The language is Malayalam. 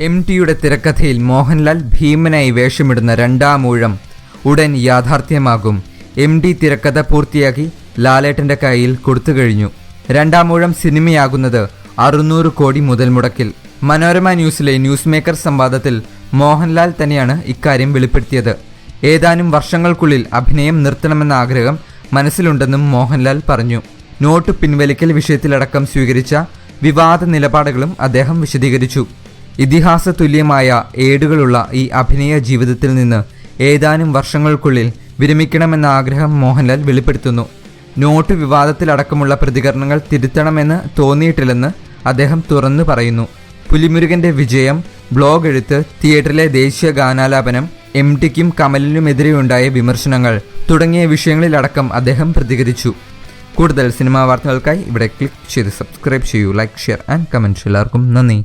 എം ടിയുടെ തിരക്കഥയിൽ മോഹൻലാൽ ഭീമനായി വേഷമിടുന്ന രണ്ടാം ഊഴം ഉടൻ യാഥാർത്ഥ്യമാകും. എം ഡി തിരക്കഥ പൂർത്തിയാക്കി ലാലേട്ടന്റെ കയ്യിൽ കൊടുത്തു കഴിഞ്ഞു. രണ്ടാം ഊഴം സിനിമയാകുന്നത് അറുന്നൂറ് കോടി മുതൽ മുടക്കിൽ. മനോരമ ന്യൂസിലെ ന്യൂസ് മേക്കർ സംവാദത്തിൽ മോഹൻലാൽ തന്നെയാണ് ഇക്കാര്യം വെളിപ്പെടുത്തിയത്. ഏതാനും വർഷങ്ങൾക്കുള്ളിൽ അഭിനയം നിർത്തണമെന്ന ആഗ്രഹം മനസ്സിലുണ്ടെന്നും മോഹൻലാൽ പറഞ്ഞു. നോട്ട് പിൻവലിക്കൽ വിഷയത്തിലടക്കം സ്വീകരിച്ച വിവാദ നിലപാടുകളും അദ്ദേഹം വിശദീകരിച്ചു. ഇതിഹാസ തുല്യമായ ഏടുകളുള്ള ഈ അഭിനയ ജീവിതത്തിൽ നിന്ന് ഏതാനും വർഷങ്ങൾക്കുള്ളിൽ വിരമിക്കണമെന്ന ആഗ്രഹം മോഹൻലാൽ വെളിപ്പെടുത്തുന്നു. നോട്ട് വിവാദത്തിലടക്കമുള്ള പ്രതികരണങ്ങൾ തിരുത്തണമെന്ന് തോന്നിയിട്ടില്ലെന്ന് അദ്ദേഹം തുറന്നു പറയുന്നു. പുലിമുരുകന്റെ വിജയം ബ്ലോഗ് എഴുത്ത് തിയേറ്ററിലെ ദേശീയ ഗാനാലാപനം എം ടിക്കും കമലിനുമെതിരെയുണ്ടായ വിമർശനങ്ങൾ തുടങ്ങിയ വിഷയങ്ങളിലടക്കം അദ്ദേഹം പ്രതികരിച്ചു. കൂടുതൽ സിനിമാ വാർത്തകൾക്കായി ഇവിടെ ക്ലിക്ക് ചെയ്ത് സബ്സ്ക്രൈബ് ചെയ്യൂ ലൈക്ക് ഷെയർ ആൻഡ് കമന്റ്. എല്ലാവർക്കും നന്ദി.